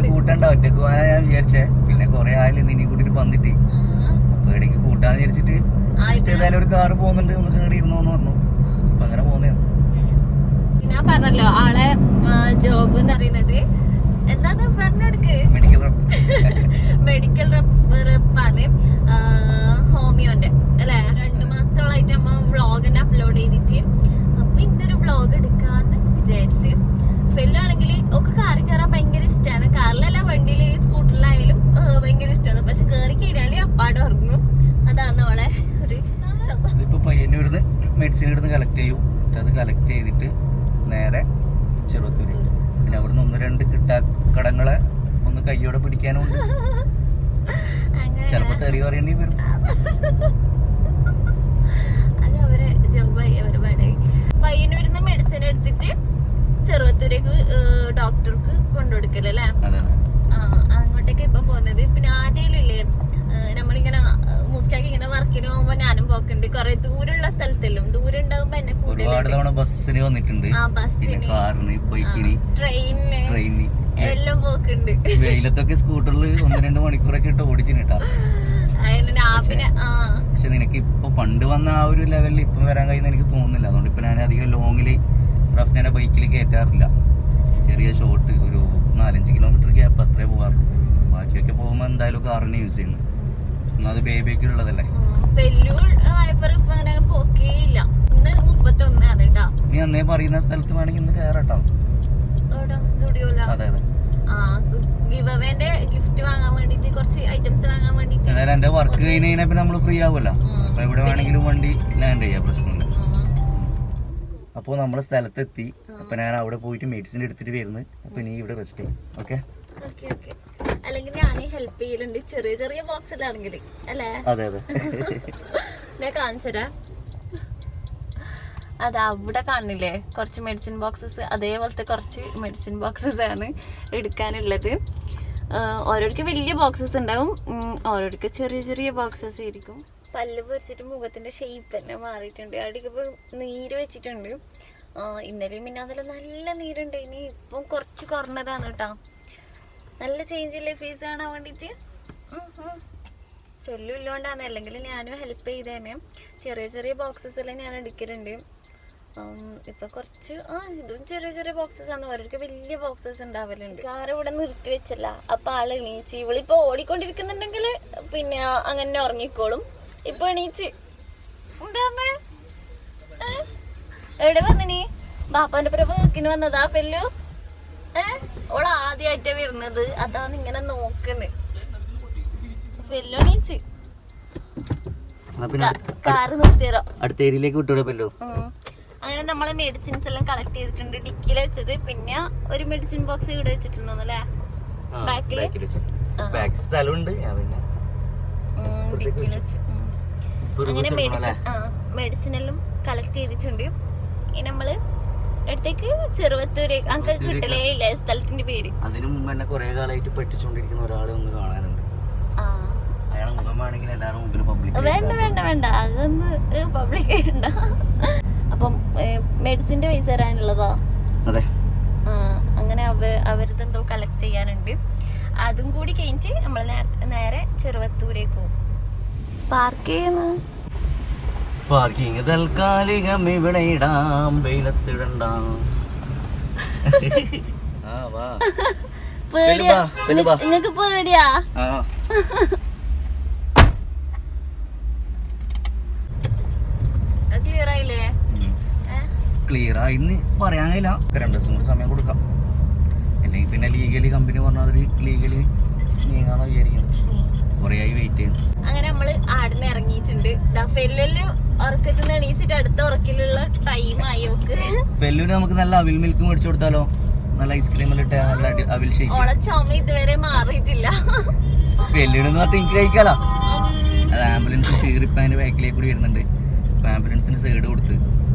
ആദ്യം കൂട്ടണ്ട ഒറ്റയ്ക്ക് പോകാനാ ഞാൻ വിചാരിച്ചേ. പിന്നെ കൊറേ ആയാലും നിന്നെ കൂട്ടിട്ട് വന്നിട്ട്. അപ്പൊ ഇടയ്ക്ക് കൂട്ടാന്ന് വിചാരിച്ചിട്ട് ഏതായാലും ഒരു കാറ് പോകുന്നുണ്ട് ഒന്ന് കേറി ഇരുന്നോന്ന് പറഞ്ഞു. അപ്പൊ അങ്ങനെ പോന്നേ ഞാൻ പറഞ്ഞല്ലോ ആളെ ജോബ് എന്ന് പറയുന്നത്. എന്താ പറഞ്ഞെടുക്ക് മെഡിക്കൽ മെഡിക്കൽ റെപ്പാണ് ഹോമിയോന്റെ അല്ലെ രണ്ടു മാസത്തോളായിട്ട് നമ്മ വ്ളോഗ് തന്നെ അപ്ലോഡ് ചെയ്തിട്ട് അപ്പൊ ഇന്നൊരു വ്ളോഗ് എടുക്കാന്ന് വിചാരിച്ച് ഫെല്ലാണെങ്കിൽ ഒക്കെ കാറി കയറാൻ ഭയങ്കര ഇഷ്ടമാണ് കാറിലല്ല വണ്ടിയിൽ സ്കൂട്ടറിലായാലും ഭയങ്കര ഇഷ്ടമാണ് പക്ഷെ കയറി കഴിഞ്ഞാൽ അപ്പാടെ ഉറങ്ങും അതാണ് അവളെ ഒരു സംഭവം ഇതിപ്പോ പയ്യന്നൂരിന്ന് മെഡിസിൻ ഇവിടുന്ന് കളക്ട് ചെയ്യും എന്നിട്ട് അത് കളക്ട് ചെയ്തിട്ട് നേരെ ചെറുത്തൂര് പിന്നെ അവിടുന്ന് ഒന്ന് രണ്ട് കിട്ടാ കടങ്ങളെ ഒന്ന് കയ്യോടെ പിടിക്കാനുണ്ട്. അങ്ങനെ ചിലപ്പോ തെറി പറയേണ്ടി വരും. അത് അവരെ അവരുടെ പയ്യന്നൂരിന്ന് മെഡിസിൻ എടുത്തിട്ട് ചെറുവത്തൂരേക്ക് ഡോക്ടർക്ക് കൊണ്ടുകൊടുക്കലല്ലേ? അങ്ങോട്ടേക്ക് ഇപ്പൊ പോകുന്നത്. പിന്നെ നമ്മളിങ്ങനെ മുസ്കാക്ക് ഇങ്ങനെ വർക്കിന് പോകുമ്പോ ഞാനും പോക്കുണ്ട്. കൊറേ ദൂരമുള്ള സ്ഥലത്തെല്ലാം ദൂരം ഉണ്ടാകുമ്പോ എന്നെ ഒരുപാട് കൂടുതലുണ്ട് തവണ ബസ്സിന് വന്നിട്ടുണ്ട്. ആ ബസ്സിന്. ട്രെയിനിന്. ട്രെയിനിന്. പോക്കുണ്ട്. വെയിലത്തൊക്കെ സ്കൂട്ടറിൽ ഒന്ന് രണ്ട് മണിക്കൂറൊക്കെ ഇട്ട് ഓടിച്ചിട്ടാ പക്ഷെ നിനക്ക് ഇപ്പൊ പണ്ട് വന്ന ആ ഒരു ലെവലിൽ ഇപ്പം വരാൻ കഴിയുന്ന എനിക്ക് തോന്നുന്നില്ല. അതുകൊണ്ട് ഇപ്പൊ ഞാൻ അധികം ലോങ്ങിൽ റഫ്നെ ബൈക്കിൽ കയറ്റാറില്ല ചെറിയ ഷോട്ട് ഒരു നാലഞ്ച് കിലോമീറ്റർ ഗ്യാപ്പ് അത്രേ പോകാറുള്ളൂ ബാക്കിയൊക്കെ പോകുമ്പോൾ എന്തായാലും കാറിന് യൂസ് ചെയ്യുന്നത് അത് ബേബിക്ക് ഉള്ളതല്ലേ? നീ അന്നേ പറയുന്ന സ്ഥലത്ത് വേണമെങ്കിൽ ഇന്ന് കയറട്ടോ സ്റ്റുഡിയോല അതെ അതെ. ആ ഗിവ് അവേന്റെ ഗിഫ്റ്റ് വാങ്ങാൻ വേണ്ടിട്ട് കുറച്ച് ഐറ്റംസ് വാങ്ങാൻ വേണ്ടിട്ട് എന്തായാലും എന്റെ വർക്ക് കഴിഞ്ഞ് കഴിഞ്ഞാൽ പിന്നെ നമ്മൾ ഫ്രീ ആവുമല്ലോ അപ്പൊ എവിടെ വേണമെങ്കിലും വണ്ടി ലാൻഡ് ചെയ്യാം പ്രശ്നമില്ല. അപ്പോൾ നമ്മൾ സ്ഥലത്തെത്തി. അപ്പൊ ഞാൻ അവിടെ പോയിട്ട് മെഡിസിൻ എടുത്തിട്ട് വരുന്നു. അപ്പൊ നീ ഇവിടെ റെസ്റ്റ് ചെയ്യും. ഓക്കെ അല്ലെങ്കിൽ ഞാൻ ഹെൽപ്പ് ചെയ്യലുണ്ട്. ചെറിയ ചെറിയ ബോക്സിലാണെങ്കിൽ അല്ലേ? അതെ അതെ. ഞാൻ കാണിച്ചുതരാ. അത് അവിടെ കാണില്ലേ? കുറച്ച് മെഡിസിൻ ബോക്സസ് അതേപോലത്തെ കുറച്ച് മെഡിസിൻ ബോക്സസ് ആണ് എടുക്കാനുള്ളത്. ഓരോരുക്ക് വലിയ ബോക്സസ് ഉണ്ടാവും. ഓരോരുക്ക് ചെറിയ ചെറിയ ബോക്സസ് ആയിരിക്കും. പല്ല് പൊരിച്ചിട്ട് മുഖത്തിന്റെ ഷേപ്പ് തന്നെ മാറിയിട്ടുണ്ട്. അവിടേക്ക് ഇപ്പോൾ നീര് വെച്ചിട്ടുണ്ട്. ഇന്നലെ ഇന്നലെയും പിന്നെ അതിൽ നല്ല നീരുണ്ട്. ഇനി ഇപ്പം കുറച്ച് കുറഞ്ഞതാണ് കേട്ടോ. നല്ല ചേഞ്ച് ഇല്ലേ ഫേസ് കാണാൻ വേണ്ടിയിട്ട് ഫെല്ലും ഇല്ലോണ്ടാണ് അല്ലെങ്കിൽ ഞാനും ഹെൽപ്പ് ചെയ്തേനെ. ചെറിയ ചെറിയ ബോക്സസ് എല്ലാം ഞാൻ എടുക്കലുണ്ട്. ഉം, ഇപ്പൊ കുറച്ച് ആ ഇതും ചെറിയ ചെറിയ ബോക്സസ് ആണ്. ഓരോർക്ക് വലിയ ബോക്സസ് ഉണ്ടാവലുണ്ട്. കാർ ഇവിടെ നിർത്തി വെച്ചല്ല. അപ്പൊ ആൾ എണീച്ച് ഇവളിപ്പോ ഓടിക്കൊണ്ടിരിക്കുന്നുണ്ടെങ്കിൽ പിന്നെ അങ്ങനെ ഉറങ്ങിക്കോളും. ഇപ്പൊ എണീച്ച്. ഏ? എവിടെ വന്നിനി? ബാപ്പാന്റെ പുറ വീക്കിന് വന്നതാ ഫെല്ലു? ഏ? ഓൾ ആദ്യമായിട്ടാ വരുന്നത്. അതാണ് ഇങ്ങനെ നോക്കണ്. പെല്ലു എണീച്ച്. കാറ് നിർത്തിയറോ അടുത്ത ഏരിയയിലേക്ക് വിട്ടുവിടപ്പല്ലോ ഉം. അങ്ങനെ നമ്മൾ മെഡിസിൻസ് എല്ലാം കളക്ട് ചെയ്തിട്ടുണ്ട്. ഡിക്കിയിൽ വെച്ചത്. പിന്നെ ഒരു മെഡിസിൻ ബോക്സ് ഇവിടെ വെച്ചിട്ടുണ്ടോ അല്ലേ? ബാക്കിൽ സ്ഥലമുണ്ട്. അങ്ങനെ മെഡിസിൻ ആ മെഡിസിൻ എല്ലാം കളക്ട് ചെയ്തിട്ടുണ്ട്. ഇനി നമ്മൾ അടുത്തേക്ക് ചെറുവത്തൂര് അങ്ങ് കിട്ടലേ ഇല്ല? സ്ഥലത്തിന്റെ പേര്. അതിനു മുമ്പ് തന്നെ കുറെ കാലമായിട്ട് പറ്റിച്ചുകൊണ്ടിരിക്കുന്ന ഒരാളെ ഒന്ന് കാണാനുണ്ട്. വേണ്ട വേണ്ട വേണ്ട. അതൊന്ന് പബ്ലിക് ചെയ്യണ്ട അപ്പം മെഡിസിന്റെ പൈസ തരാനുള്ളതാ. അതെ. ആ, അങ്ങനെ അവ അവരിതെന്തോ കളക്ട് ചെയ്യാനുണ്ട്. അതും കൂടി കഴിഞ്ഞിട്ട് നമ്മൾ നേരെ ചെറുവത്തൂരേക്ക് പോകും. പാർക്ക് ചെയ്യുന്നു? പാർക്കിംഗ് തൽക്കാലികം ഇവിടെ ഇടാം വെയിലത്തിടണ്ടാം. ആ വാ. പേടിയാ വാ, വെല്ലു വാ. നിങ്ങക്ക് പേടിയാ ആ ക്ലിയർ ആയില്ലേ ക്ലിയർ ആയിന്ന് പറയാൻ കഴിയില്ല രണ്ട് ദിവസം കൂടി സമയം കൊടുക്കാം. അല്ലെങ്കിൽ പിന്നെ ലീഗലി കമ്പനി പറഞ്ഞാൽ ലീഗലി നീങ്ങാന്ന് വിചാരിക്കുന്നു. കുറേ ആയി വെയിറ്റ് ചെയ്യുന്നു. അങ്ങനെ നമ്മൾ ആടുന്ന് ഇറങ്ങിയിട്ടുണ്ട്. ഡഫെല്ലു ഉറക്കത്തിൽ നിന്ന് എണീച്ചിട്ട് അടുത്ത ഉറക്കിലുള്ള ടൈം ആയി നോക്ക് നമുക്ക് നല്ല അവിൽ മിൽക്ക് മേടിച്ചു കൊടുത്താലോ? നല്ല ഐസ്ക്രീം ഇട്ട് നല്ല അവിൽ ഷേക്ക് ഓളെ ചുമ ഇതുവരെ മാറിയിട്ടില്ല. പെല്ലൂരെന്ന് പറഞ്ഞാൽ എനിക്ക് കഴിക്കാലോ. അത് ആംബുലൻസ് ചീറിപ്പാന്റെ ബാക്കിലേക്ക് കൂടി വരുന്നുണ്ട്. ആംബുലൻസിന് സൈഡ് കൊടുത്ത്. നമ്മൾ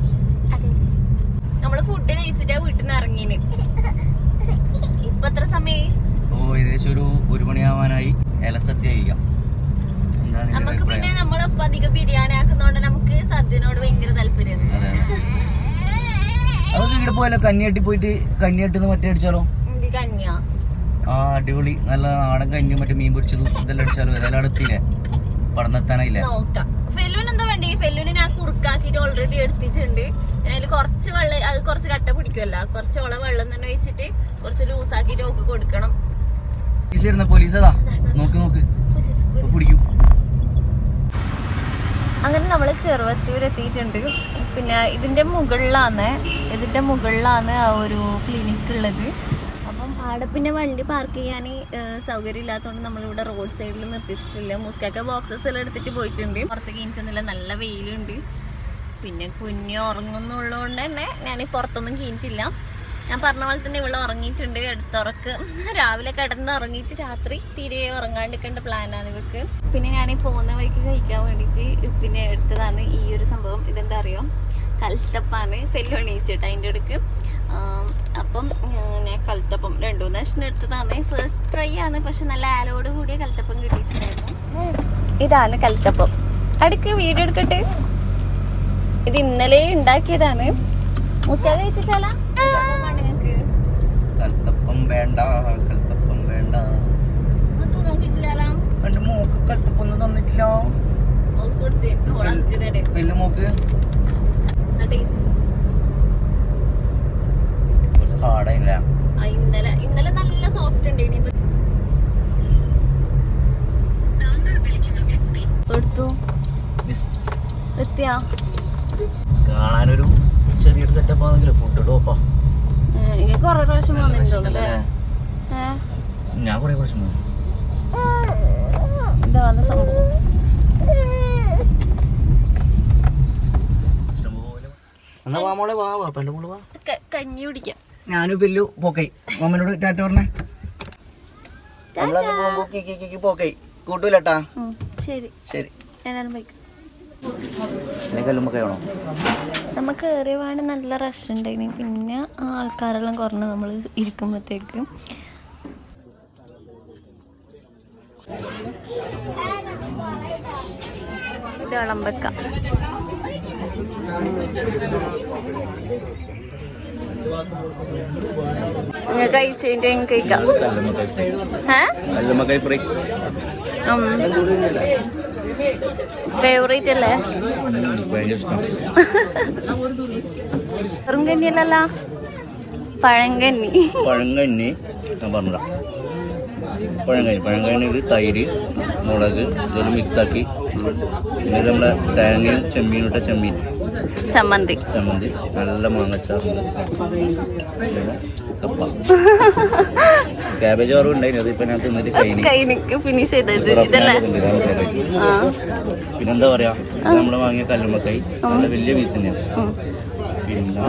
ഫുഡ് കഴിച്ചിട്ടാ വീട്ടിൽ നിന്ന് ഇറങ്ങിന്. ഇപ്പൊ എത്ര സമയം ഓ ഏകദേശം ഒരു ഒരു മണിയാവാനായി. ഇലസദ്യ കഴിക്കാം. നമുക്ക് പിന്നെ നമ്മളിപ്പൊ അധികം ബിരിയാണി ആക്കുന്നോണ്ട് നമുക്ക് സദ്യനോട് ഭയങ്കര താല്പര്യം. അതെ അതൊക്കെ ഇവിടെ പോയാലോ? കന്നിയാട്ടി പോയിട്ട് കന്നിയാട്ടിന്ന് മറ്റേ അടിച്ചാലോ? ആ അടിപൊളി. നല്ല നാടൻ കഞ്ഞി മറ്റേ മീൻ പൊരിച്ചതും ഇതെല്ലാം അടിച്ചാലോ? ഇതെല്ലാം അടുത്തില്ലേ പടന്നെത്താനായില്ലേ? എന്താ വേണ്ടി? ഫെല്ലൂന് ഞാൻ കുറുക്കാക്കിട്ട് ഓൾറെഡി എടുത്തിട്ടുണ്ട്. അതിൽ കുറച്ച് വെള്ളം അത് കുറച്ച് കട്ട പിടിക്കുമല്ല കുറച്ച് വെള്ളം വെള്ളം തന്നെ ഒഴിച്ചിട്ട് കുറച്ച് ലൂസാക്കി ഒക്കെ കൊടുക്കണം. പോലീസ് നോക്ക് നോക്ക്. പിടിക്കും. അങ്ങനെ നമ്മൾ ചെറുവത്തൂർ എത്തിയിട്ടുണ്ട്. പിന്നെ ഇതിന്റെ മുകളിലാണ് ഇതിന്റെ മുകളിലാണ് ആ ഒരു ക്ലിനിക്ക് ഉള്ളത്. അപ്പം അവിടെ പിന്നെ വണ്ടി പാർക്ക് ചെയ്യാൻ സൗകര്യം ഇല്ലാത്തതുകൊണ്ട് നമ്മളിവിടെ റോഡ് സൈഡിൽ നിർത്തിച്ചിട്ടില്ല. മുസ്കാക്ക ബോക്സസ് എല്ലാം എടുത്തിട്ട് പോയിട്ടുണ്ട്. പുറത്തേക്ക് കഴിഞ്ഞിട്ടൊന്നുമില്ല നല്ല വെയിലുണ്ട്. പിന്നെ കുഞ്ഞ് ഉറങ്ങുന്നുള്ളതുകൊണ്ട് തന്നെ ഞാൻ പുറത്തൊന്നും കീഞ്ചില്ല ഞാൻ പറഞ്ഞ പോലെ തന്നെ ഇവിടെ ഉറങ്ങിയിട്ടുണ്ട് എടുത്തുറക്ക്. രാവിലെ കിടന്ന് ഉറങ്ങിയിട്ട് രാത്രി തീരെ ഉറങ്ങാണ്ടിരിക്കേണ്ട പ്ലാനാണ് ഇവക്ക്. പിന്നെ ഞാൻ പോകുന്ന വഴിക്ക് കഴിക്കാൻ വേണ്ടിയിട്ട് പിന്നെ എടുത്തതാണ് ഈ ഒരു സംഭവം. ഇതെന്താ അറിയോ? കൽത്തപ്പാണ്. ഫെല്ലു എണീച്ചിട്ട് അതിന്റെ അടുക്ക്. അപ്പം ഞാൻ കൽത്തപ്പം രണ്ടു മൂന്ന് വർഷം എടുത്തതാണ്. ഫസ്റ്റ് ട്രൈ ആണ് പക്ഷെ നല്ല ആലോട് കൂടിയ കൽത്തപ്പം കിട്ടിയിട്ടുണ്ടായിരുന്നു. ഇതാണ് കൽത്തപ്പം. അടുക്ക് വീഡിയോ എടുക്കട്ടെ? ഇത് ഇന്നലെ ഉണ്ടാക്കിയതാണ്. മുസ്കാൻ കഴിച്ചിട്ടല്ല നിങ്ങൾക്ക് കൽത്തപ്പം വേണ്ട കൽത്തപ്പം വേണ്ട. എന്റെ മോക്ക് തന്നിട്ടില്ല. വലിയ മോക്ക്? ഹാർഡായില്ല ഇന്നലെ ഇന്നലെ നല്ല സോഫ്റ്റ് ഉണ്ട് ഇനി എടുത്തു എത്തിയാ? കാണാനൊരു ചെറിയൊരു സെറ്റപ്പ് ആണെങ്കിലും ഫുഡ് ടോപ്പാ ഞാൻ കൊറേ പ്രാവശ്യം പോയി ഇതാണ് സംഭവം? എന്നാ വാ മോളെ വാ വാ മോൾ വാ. ക- കഞ്ഞി കുടിക്കാം. ഞാനും പില്ലു പോക്കൈ. മമ്മനോട് ടാറ്റ പറഞ്ഞേ. നമ്മളങ്ങ് പോകുമ്പോ കിക്കി കിക്കി പോക്കൈ. കൂട്ടൂലട്ടാ. ശരി. ശരി. ബൈക്ക് കൈയാണോ നമുക്ക് കയറിയപാട് നല്ല റഷ് ഉണ്ടായിരുന്നു പിന്നെ ആൾക്കാരെല്ലാം കുറഞ്ഞ് നമ്മൾ ഇരിക്കുമ്പോഴത്തേക്കും ഇത് വിളമ്പക്ക. നിങ്ങൾ അയച്ചതിന്റെ കഴിക്കാം. ഏ? ഫേവറേറ്റ് അല്ലേ? വെറും കഞ്ഞിയല്ലല്ല പഴങ്കഞ്ഞി. പഴങ്കഞ്ഞി. ഞാൻ പറഞ്ഞ പഴങ്കഞ്ഞി. പഴങ്കഞ്ഞിയിൽ തൈര് മുളക് ഇതൊരു മിക്സാക്കി പിന്നെ നമ്മുടെ തേങ്ങയും ചെമ്മീനും ഇട്ട ചെമ്മീൻ. ചമ്മന്തി. ചമ്മന്തി. നല്ല മാങ്ങച്ചാറുണ്ട് പിന്നെ കപ്പ. ക്യാബേജ് ഓറും ഉണ്ടായിരുന്നു അത് ഇപ്പൊ ഞാൻ തിന്നിട്ട് കഴിഞ്ഞു. കൈനിക്ക് ഫിനിഷ് ചെയ്തത്. ഇതല്ലേ? ആ. പിന്നെന്താ പറയാ? നമ്മൾ വാങ്ങിയ കല്ലുമ്മക്കായി. നല്ല വലിയ പീസ് തന്നെയാണ്. പിന്നെ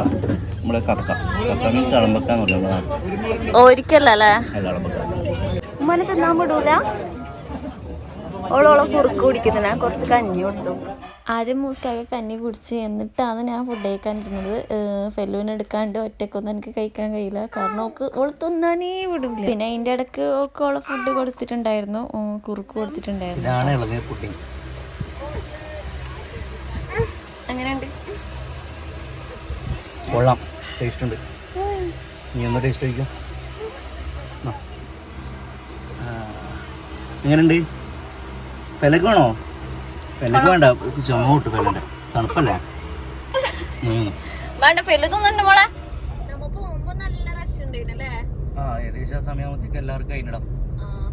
നമ്മളെ കക്ക. കക്ക മീൻസ് അളമ്പക്കാന്ന് പറയാം ഒരിക്കലല്ലേ അല്ല? അളമ്പക്ക ഉമ്മനെ തിന്നാൻ വിടൂല? ഓളോളെ കുറുക്ക് കുടിക്കുന്നതിനാ കുറച്ച് കഞ്ഞി കൊടുത്തു. ആദ്യം മൂസ്റ്റാകെ കഞ്ഞി കുടിച്ച് എന്നിട്ടാണ് ഞാൻ ഫുഡ് കഴിക്കാനിരുന്നത്. ഫെല്ലുവിന് എടുക്കാണ്ട് ഒറ്റക്കൊന്നും എനിക്ക് കഴിക്കാൻ കഴിയില്ല. കാരണം ഓക്ക് ഓൾ തിന്നാനേ വിടില്ല പിന്നെ അതിന്റെ ഇടയ്ക്ക് ഒക്കെ ഓളെ ഫുഡ് കൊടുത്തിട്ടുണ്ടായിരുന്നു. കുറുക്ക് കൊടുത്തിട്ടുണ്ടായിരുന്നു. എങ്ങനെയുണ്ട്? കൊള്ളാം. ടേസ്റ്റ് ഉണ്ട്. നീ ഒന്ന് ടേസ്റ്റ് കഴിക്കും എങ്ങനെയുണ്ട്? പെലക്ക് വേണോ? പെലക്ക് വേണ്ട ചുമ കിട്ടും പെലന്റെ തണുപ്പല്ലേ. വേണ്ട ഫെല്ലു തിന്നുണ്ട് മോളെ ആ ഏകദേശം ആ സമയമാകുമ്പോഴത്തേക്ക് എല്ലാവർക്കും അതിനിടാം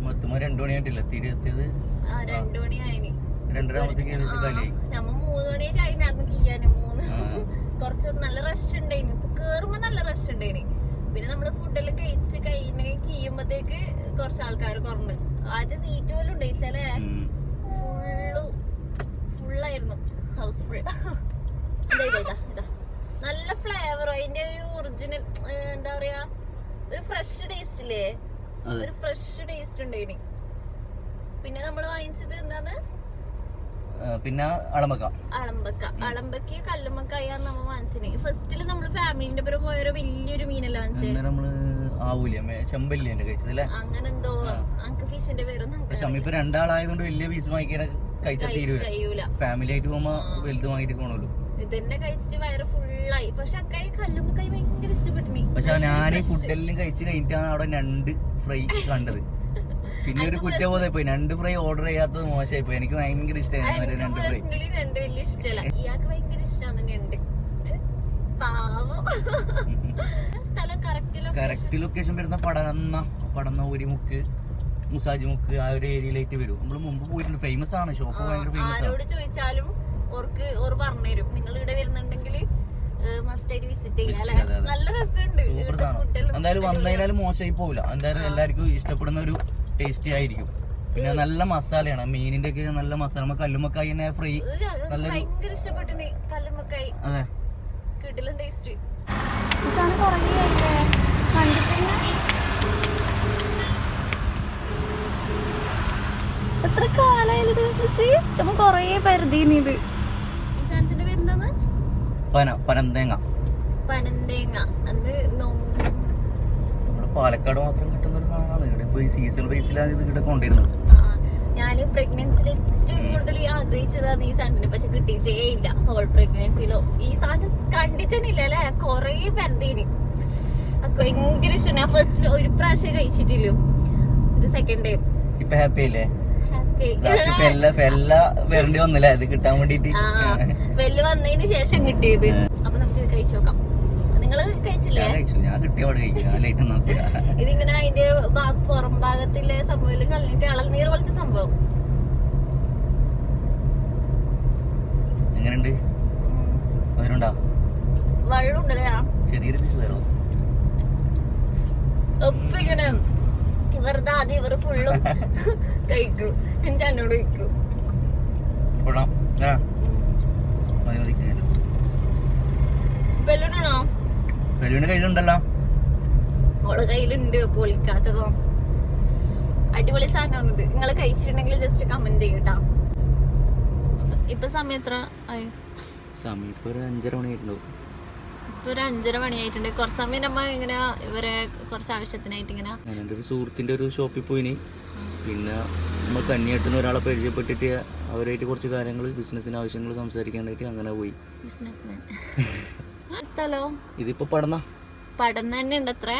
മൊത്തം രണ്ടു മണിയായിട്ടില്ല തിരി എത്തിയത് രണ്ടര ആകുമ്പോഴത്തേക്ക് ഏകദേശം ആ. കുറച്ച് നല്ല റഷ് ഉണ്ടായിന്. ഇപ്പൊ കേറുമ്പോ നല്ല റഷ് ഉണ്ടായിന്. പിന്നെ നമ്മൾ ഫുഡെല്ലാം കഴിച്ച് കഴിഞ്ഞ് കീയുമ്പത്തേക്ക് കുറച്ച് ആൾക്കാർ കുറഞ്ഞു. ആദ്യം സീറ്റ് പോലും ഉണ്ടായിട്ടില്ല ഫുള്ളായിരുന്നു ഹൗസ് ഫുൾ നല്ല ഫ്ലേവർ അതിന്റെ ഒരു ഒറിജിനൽ എന്താ പറയാ ഒരു ഫ്രഷ് ടേസ്റ്റ് ഇല്ലേ? ഒരു ഫ്രഷ് ടേസ്റ്റ് ഉണ്ട് ഇനി പിന്നെ നമ്മൾ വാങ്ങിച്ചത് എന്താണ് പിന്നെ അളമ്പക്ക. അളമ്പക്ക. അളമ്പക്ക കല്ലുമ്മക്കായാണ് നമ്മൾ വാങ്ങിച്ചത്. ഫസ്റ്റിൽ നമ്മൾ ഫാമിലിന്റെ പേര് പോയൊരു വലിയൊരു മീനല്ല വാങ്ങിച്ചത് അങ്ങനെന്തോ നമ്മൾ ചെമ്പല്ലി കഴിച്ചതല്ലേ അങ്ങനെ എന്തോ അങ്ക് ഫിഷിന്റെ പേരൊന്നും പക്ഷെ ഇപ്പൊ രണ്ടാളായതുകൊണ്ട് വലിയ പീസ് വാങ്ങിക്കാൻ കഴിച്ചാൽ തീരൂല. ഫാമിലി ആയിട്ട് പോകുമ്പോ വലുത് വാങ്ങിട്ട് പോണല്ലോ ഇതന്നെ കഴിച്ചിട്ട് വയറ് ഫുള്ളായി പക്ഷെ അക്കായി ഭയങ്കര പക്ഷെ ഞാൻ ഫുഡെല്ലാം കഴിച്ച് കഴിഞ്ഞിട്ടാണ് അവിടെ രണ്ട് ഫ്രൈ കണ്ടത്. പിന്നെ ഒരു കുറ്റബോധം പോയി രണ്ട് ഫ്രൈ ഓർഡർ ചെയ്യാത്തത് മോശമായി പോയി എനിക്ക് ഭയങ്കര ഇഷ്ടമായി രണ്ട് ഫ്രൈ. രണ്ട് വലിയ ഇഷ്ടമല്ല ഇയാൾക്ക് ഭയങ്കര ഇഷ്ടമാണ് പാവം. സ്ഥലം കറക്റ്റ് കറക്റ്റ് ലൊക്കേഷൻ വരുന്ന പടന്ന പടന്ന ഒരു മുക്ക് മുസാജ് മുക്ക് ആ ഒരു ഏരിയയിലേക്ക് വരും. നമ്മൾ മുമ്പ് പോയിട്ടുണ്ട്. ഫേമസ് ആണ്. ഷോപ്പ് ഭയങ്കര ഫേമസ് ആണ്. ആരോട് ചോദിച്ചാലും ഓർക്ക് ഓർ പറഞ്ഞുതരും. നിങ്ങൾ ഇവിടെ വരുന്നുണ്ടെങ്കിൽ സൂപ്പർ സാധനം. എന്തായാലും വന്നതിനാലും മോശമായി പോവില്ല. എന്തായാലും എല്ലാവർക്കും ഇഷ്ടപ്പെടുന്ന ഒരു ടേസ്റ്റി ആയിരിക്കും. പിന്നെ നല്ല മസാലയാണ്. മീനിന്റെ ഒക്കെ നല്ല മസാല. നമ്മ കല്ലുമ്മക്കായി തന്നെ ഫ്രൈ നല്ല അതെ കിടിലൻ ടേസ്റ്റ് സാധനം എത്ര കാലായാലും നമ്മ കൊറേ പരിധി ഇത്. ഈ സാധനത്തിന്റെ പേരെന്താന്ന് പന പനന്തേങ്ങ. പനന്തേങ്ങ. അത് പാലക്കാട് മാത്രം കിട്ടുന്ന ഒരു സാധനമാണ്. ഇവിടെ ഇപ്പൊ ഈ സീസൺ ബേസിലാണ് ഇത് ഇവിടെ കൊണ്ടിരുന്നത് ആ, ഞാൻ പ്രഗ്നൻസിയിൽ ഏറ്റവും കൂടുതൽ ആഗ്രഹിച്ചതാണ് ഈ സാധനത്തിന്. പക്ഷെ കിട്ടിയിട്ടേ ഇല്ല. ഹോൾ പ്രഗ്നൻസിയിലോ ഈ സാധനം കണ്ടിട്ടില്ല അല്ലെ? കൊറേ പരിധീനി ഭയങ്കര ഇഷ്ടം ഞാൻ ഫസ്റ്റ് ഒരു പ്രാവശ്യം കഴിച്ചിട്ടില്ല. ഇത് സെക്കൻഡ് ടൈം ഇപ്പൊ ഹാപ്പി അല്ലേ? വരേണ്ടി വന്നില്ല? ഇത് കിട്ടാൻ വേണ്ടിട്ട്. വെല്ല് വന്നതിന് ശേഷം കിട്ടിയത്. അപ്പൊ നമുക്ക് കഴിച്ചു നോക്കാം. നിങ്ങൾ കഴിച്ചില്ലേ? ഞാൻ കിട്ടിയ ഇതിങ്ങനെ അതിന്റെ പുറം ഭാഗത്തിലെ സംഭവം? കളഞ്ഞിട്ട് ഇളനീർ പോലത്തെ സംഭവം. എങ്ങനെയുണ്ട്. അതിനുണ്ടാ വെള്ളം ഉണ്ടല്ലേ ചെറിയൊരു ഇങ്ങനെ വെറുതെ അത് ഇവർ ഫുള്ളും കഴിക്കൂ. എന്നിട്ട് എന്നോട് കഴിക്കൂ ബലൂണാണോ? വെല്ലുവിന്റെ കയ്യിലുണ്ടല്ലോ. ഓളെ കയ്യിലുണ്ട് പൊളിക്കാത്തതോ അടിപൊളി സാധനം വന്നത് നിങ്ങൾ കഴിച്ചിട്ടുണ്ടെങ്കിൽ ജസ്റ്റ് കമന്റ് ചെയ്യട്ടാ. ഇപ്പൊ സമയം എത്ര ആയി? സമയം ഇപ്പൊ ഒരു അഞ്ചര മണിയായിട്ടുണ്ടാവും. ഇപ്പൊ ഒരു അഞ്ചര മണിയായിട്ടുണ്ട്. കുറച്ച് സമയം നമ്മ ഇങ്ങനെ ഇവരെ കുറച്ച് ആവശ്യത്തിനായിട്ട് ഇങ്ങനെ ഞാൻ എന്റെ ഒരു സുഹൃത്തിന്റെ ഒരു ഷോപ്പിൽ പോയിനി. പിന്നെ നമ്മൾ കന്നിയാട്ടിന് ഒരാളെ പരിചയപ്പെട്ടിട്ട് അവരായിട്ട് കുറച്ച് കാര്യങ്ങൾ ബിസിനസ്സിന് ആവശ്യങ്ങൾ സംസാരിക്കാനായിട്ട് അങ്ങനെ പോയി. ബിസിനസ്മാൻ. സ്ഥലോ? ഇതിപ്പോ പടന്ന? പടം തന്നെ ഉണ്ട് അത്ര.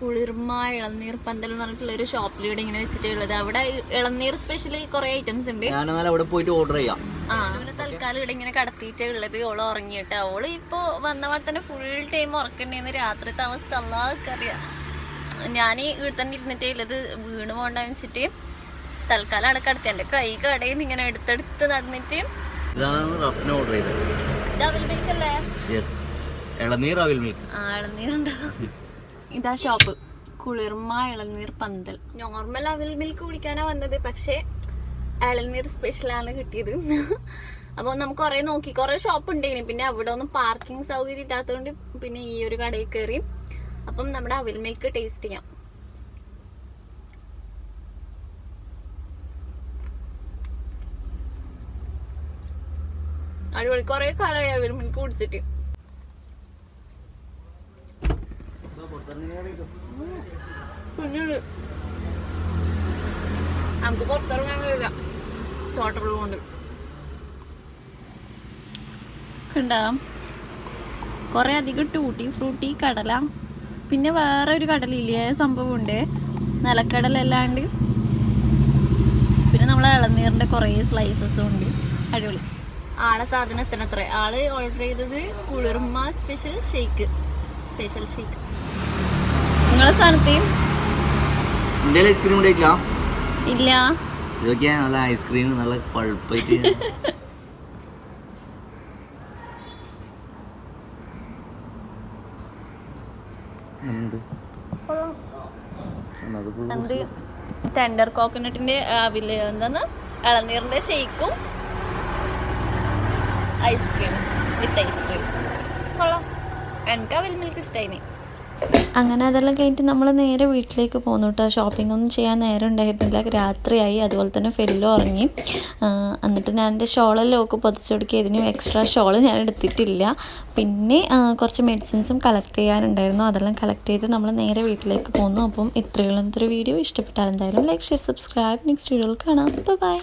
കുളിർമ ഇളനീർ പന്തൽ എന്ന് പറഞ്ഞിട്ടുള്ള ഒരു ഷോപ്പിലൂടെ ഇങ്ങനെ വെച്ചിട്ടുള്ളത് അവിടെ ഇളനീർ സ്പെഷ്യലി കുറെ ഐറ്റംസ് ഉണ്ട്. ഞാനെന്നാൽ അവിടെ പോയിട്ട് ഓർഡർ ചെയ്യാം. തൽക്കാലം ഇവിടെ ഇങ്ങനെ കടത്തിയിട്ടേ ഉള്ളത്. ഓൾ ഉറങ്ങിയിട്ട്. ഓൾ ഇപ്പൊ വന്നപാടെ തന്നെ ഫുൾ ടൈം ഉറക്കണ്ടേന്ന് രാത്രിത്തെ അവസ്ഥ അല്ലാക്കറിയാം ഞാൻ ഇവിടെ തന്നെ ഇരുന്നിട്ടേ ഉള്ളത്. വീണ് പോകണ്ട വെച്ചിട്ട് തൽക്കാലം അവിടെ കടത്തി. എന്റെ കൈ കടയിൽ നിന്ന് ഇങ്ങനെ എടുത്തെടുത്ത് നടന്നിട്ട് ഇതാണ് റഫിന് ഓർഡർ ചെയ്തത്. ഡബിൾ മിൽക്ക് അല്ലേ? യെസ് ഇളനീർ അവിൽ മിൽക്ക് ആ ഇതാ ഷോപ്പ് കുളിർമ ഇളനീർ പന്തൽ. നോർമൽ അവിൽ മിൽക്ക് കുടിക്കാനാ വന്നത്. പക്ഷേ ഇളനീർ സ്പെഷ്യലാണ് കിട്ടിയത്. അപ്പോൾ നമുക്ക് കുറേ നോക്കി. കുറേ ഷോപ്പ് ഉണ്ടായിന്. പിന്നെ അവിടെ ഒന്നും പാർക്കിംഗ് സൗകര്യം ഇല്ലാത്തതുകൊണ്ട് പിന്നെ ഈ ഒരു കടയിൽ കയറി അപ്പം നമ്മുടെ അവിൽ മിൽക്ക് ടേസ്റ്റ് ചെയ്യാം. അടിപൊളി. കുറേ കാലമായി അവിൽ മിൽക്ക് കുടിച്ചിട്ട്. കുഞ്ഞുണ്ട് നമുക്ക് പുറത്തിറങ്ങാൻ കഴിയില്ല. ചോട്ടകൾ ഉണ്ട് കണ്ടാ? കുറേ അധികം ടൂട്ടി ഫ്രൂട്ടി കടല പിന്നെ വേറെ ഒരു കടലില്ലേ? സംഭവം ഉണ്ട് നിലക്കടലല്ലാണ്ട്. പിന്നെ നമ്മളെ ഇളനീറിന്റെ കുറേ സ്ലൈസസും ഉണ്ട്. അടിപൊളി. ആളെ സാധനം എത്തണം അത്ര ആൾ ഓർഡർ ചെയ്തത് കുളിർമ സ്പെഷ്യൽ ഷേക്ക് സ്പെഷ്യൽ ഷേക്ക് നിങ്ങളെ സ്ഥാനത്തെയും ഐസ്ക്രീം ഇല്ല. ഇതൊക്കെയാ നല്ല ഐസ്ക്രീം നല്ല പഴുപ്പായിട്ട്. ടെൻഡർ കോക്കനട്ടിന്റെ അവിൽ എന്താണ് ഇളനീറിന്റെ ഷെയ്ക്കും ഐസ്ക്രീം വിത്ത് ഐസ്ക്രീം കൊള്ളാം. എനിക്ക് അവിൽ മിൽക്ക് ഇഷ്ടമായി അങ്ങനെ അതെല്ലാം കഴിഞ്ഞിട്ട് നമ്മൾ നേരെ വീട്ടിലേക്ക് പോന്നു കേട്ടോ. ഷോപ്പിംഗ് ഒന്നും ചെയ്യാൻ നേരം ഉണ്ടായിരുന്നില്ല. രാത്രിയായി. അതുപോലെ തന്നെ ഫെല്ലോ ഉറങ്ങി. എന്നിട്ട് ഞാൻ എന്റെ ഷോളെല്ലാം ഒക്കെ പൊതിച്ചു കൊടുക്കുക ഇതിനും എക്സ്ട്രാ ഷോൾ ഞാൻ എടുത്തിട്ടില്ല. പിന്നെ കുറച്ച് മെഡിസിൻസും കളക്ട് ചെയ്യാനുണ്ടായിരുന്നു. അതെല്ലാം കളക്ട് ചെയ്ത് നമ്മൾ നേരെ വീട്ടിലേക്ക് പോന്നു. അപ്പം ഇത്രയുള്ള വീഡിയോ ഇഷ്ടപ്പെട്ടാൽ എന്തായാലും ലൈക്ക് ഷെയർ സബ്സ്ക്രൈബ് നെക്സ്റ്റ് വീഡിയോയിൽ കാണാം. ബൈ